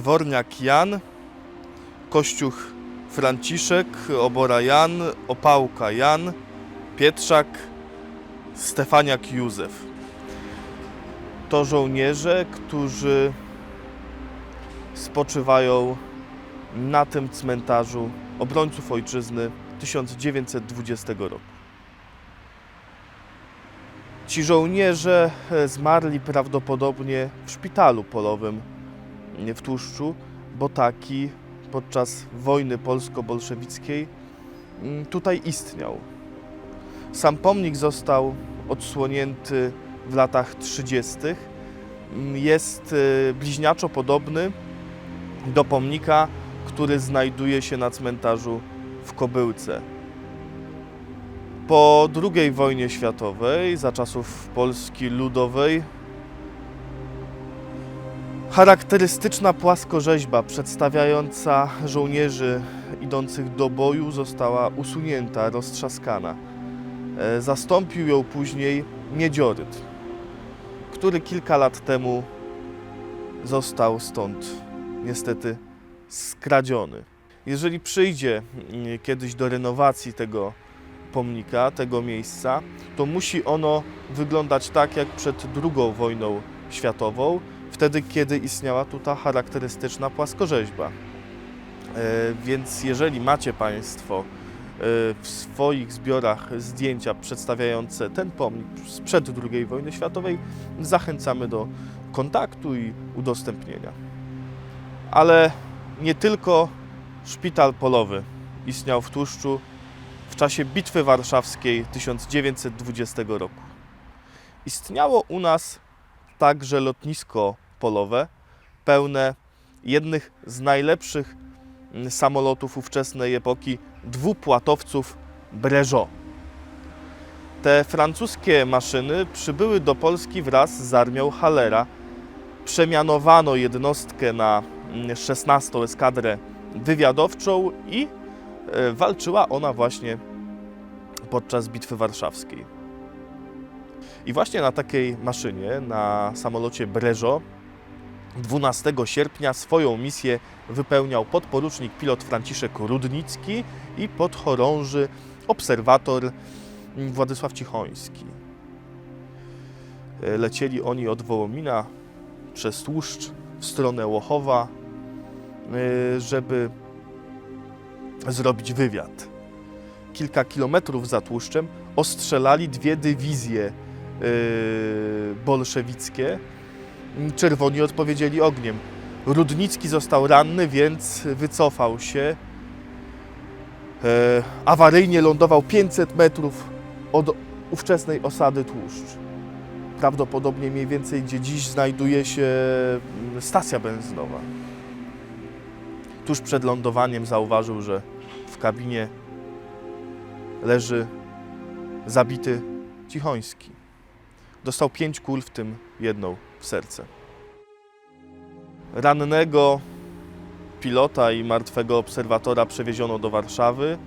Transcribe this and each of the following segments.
Dworniak Jan, Kościuch Franciszek, Obora Jan, Opałka Jan, Pietrzak, Stefaniak Józef. To żołnierze, którzy spoczywają na tym cmentarzu obrońców ojczyzny 1920 roku. Ci żołnierze e, zmarli prawdopodobnie w szpitalu polowym w Tłuszczu, bo taki podczas wojny polsko-bolszewickiej mm, tutaj istniał. Sam pomnik został odsłonięty w latach 30. Mm, Jest e, bliźniaczo podobny do pomnika, który znajduje się na cmentarzu w Kobyłce. Po II wojnie światowej, za czasów Polski Ludowej, charakterystyczna płaskorzeźba przedstawiająca żołnierzy idących do boju została usunięta, roztrzaskana. E, Zastąpił ją później miedzioryt, który kilka lat temu został stąd niestety skradziony. Jeżeli przyjdzie mm, kiedyś do renowacji tego pomnika, tego miejsca, to musi ono wyglądać tak jak przed II wojną światową, wtedy kiedy istniała tu ta charakterystyczna płaskorzeźba. E, Więc jeżeli macie Państwo e, w swoich zbiorach zdjęcia przedstawiające ten pomnik sprzed II wojny światowej, zachęcamy do kontaktu i udostępnienia. Ale nie tylko szpital polowy istniał w Tłuszczu w czasie Bitwy Warszawskiej 1920 roku. Istniało u nas także lotnisko polowe, pełne jednych z najlepszych mm, samolotów ówczesnej epoki, dwupłatowców Breżo. Te francuskie maszyny przybyły do Polski wraz z armią Hallera. Przemianowano jednostkę na mm, 16 eskadrę wywiadowczą i e, walczyła ona właśnie podczas Bitwy Warszawskiej. I właśnie na takiej maszynie, na samolocie Breżo, 12 sierpnia swoją misję wypełniał podporucznik pilot Franciszek Rudnicki i podchorąży obserwator Władysław Cichoński. E, Lecieli oni od Wołomina przez Tłuszcz w stronę Łochowa, e, żeby zrobić wywiad. Kilka kilometrów za Tłuszczem ostrzelali dwie dywizje e, bolszewickie. Czerwoni odpowiedzieli ogniem. Rudnicki został ranny, więc wycofał się. E, awaryjnie lądował 500 metrów od ówczesnej osady Tłuszcz. Prawdopodobnie mniej więcej, gdzie dziś znajduje się mm, stacja benzynowa. Tuż przed lądowaniem zauważył, że w kabinie leży zabity Cichoński. Dostał pięć kul, w tym jedną w serce. Rannego pilota i martwego obserwatora przewieziono do Warszawy.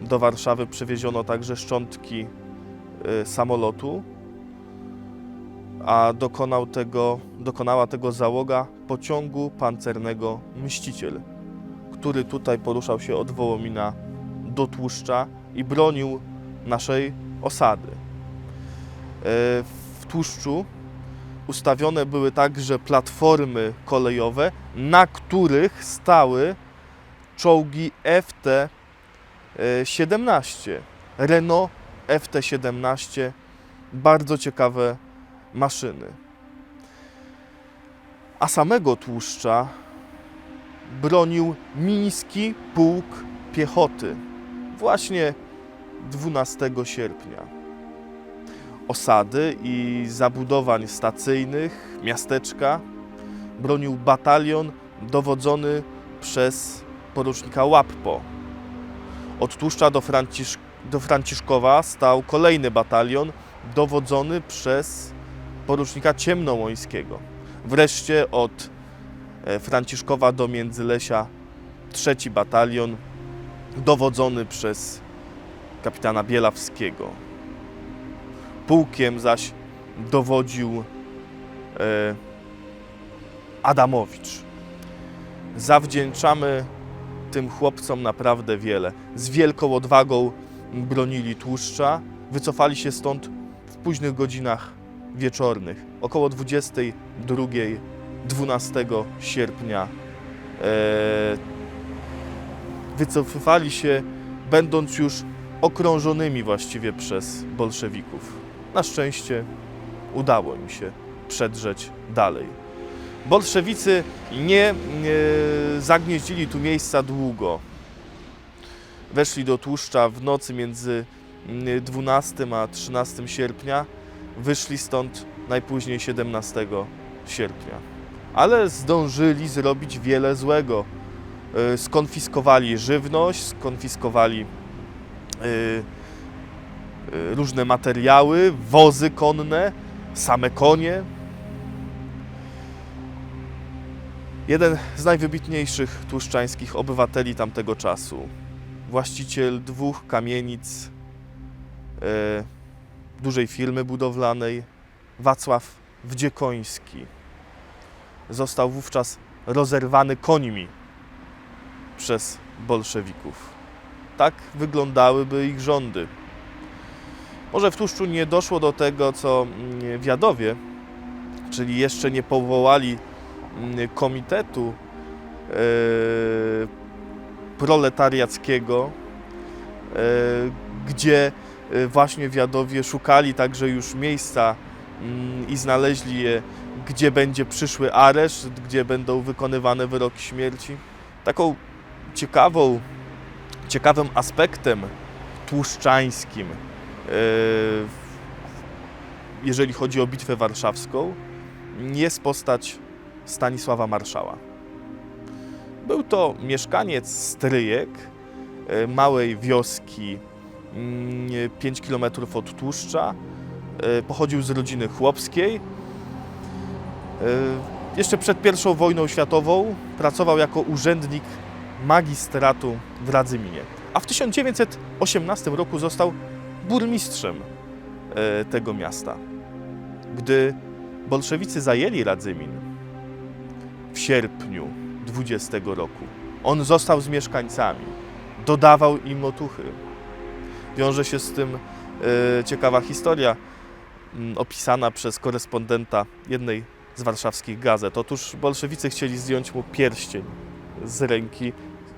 Do Warszawy przewieziono także szczątki y, samolotu, a dokonał tego, dokonała tego załoga pociągu pancernego Mściciel, który tutaj poruszał się od Wołomina do Tłuszcza i bronił naszej osady. E, W Tłuszczu ustawione były także platformy kolejowe, na których stały czołgi FT-17. Renault FT-17, bardzo ciekawe maszyny. A samego Tłuszcza bronił miński pułk piechoty właśnie 12 sierpnia. Osady i zabudowań stacyjnych miasteczka bronił batalion dowodzony przez porucznika Łappo. Od Tłuszcza do, Francisz do Franciszkowa stał kolejny batalion dowodzony przez porucznika Ciemnołońskiego. Wreszcie od e, Franciszkowa do Międzylesia trzeci batalion dowodzony przez kapitana Bielawskiego. Pułkiem zaś dowodził e, Adamowicz. zawdzięczamy tym chłopcom naprawdę wiele. Z wielką odwagą bronili tłuszcza, wycofali się stąd w późnych godzinach wieczornych, około 22, 12 sierpnia. E, wycofywali się, będąc już okrążonymi właściwie przez bolszewików. Na szczęście udało im się przedrzeć dalej. Bolszewicy nie e, zagnieździli tu miejsca długo. Weszli do tłuszcza w nocy między mm, 12 a 13 sierpnia. Wyszli stąd najpóźniej 17 sierpnia. Ale zdążyli zrobić wiele złego. E, Skonfiskowali żywność, skonfiskowali e, różne materiały, wozy konne, same konie. Jeden z najwybitniejszych tłuszczańskich obywateli tamtego czasu, właściciel dwóch kamienic e, dużej firmy budowlanej, Wacław Wdziekoński, został wówczas rozerwany końmi przez bolszewików. Tak wyglądałyby ich rządy. Może w Tłuszczu nie doszło do tego, co mm, w Jadowie, czyli jeszcze nie powołali mm, komitetu e, proletariackiego, e, gdzie e, właśnie w Jadowie szukali także już miejsca mm, i znaleźli je, gdzie będzie przyszły areszt, gdzie będą wykonywane wyroki śmierci. Taką ciekawą, ciekawym aspektem tłuszczańskim, jeżeli chodzi o Bitwę Warszawską, jest postać Stanisława Marszała. Był to mieszkaniec Stryjek, e, małej wioski 5 km od Tłuszcza. E, Pochodził z rodziny chłopskiej. E, Jeszcze przed I wojną światową pracował jako urzędnik magistratu w Radzyminie. A w 1918 roku został burmistrzem e, tego miasta. Gdy bolszewicy zajęli Radzymin w sierpniu 20 roku, on został z mieszkańcami, dodawał im otuchy. Wiąże się z tym e, ciekawa historia m, opisana przez korespondenta jednej z warszawskich gazet. Otóż bolszewicy chcieli zdjąć mu pierścień z ręki,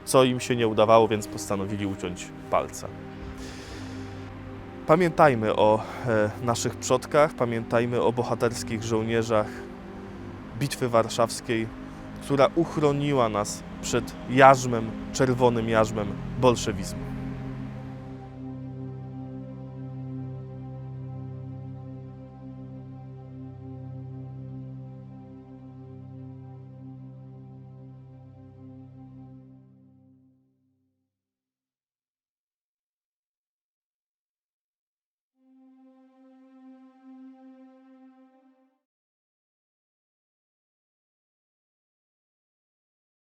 co im się nie udawało, więc postanowili uciąć palce. Pamiętajmy o e, naszych przodkach, pamiętajmy o bohaterskich żołnierzach Bitwy Warszawskiej, która uchroniła nas przed jarzmem, czerwonym jarzmem bolszewizmu.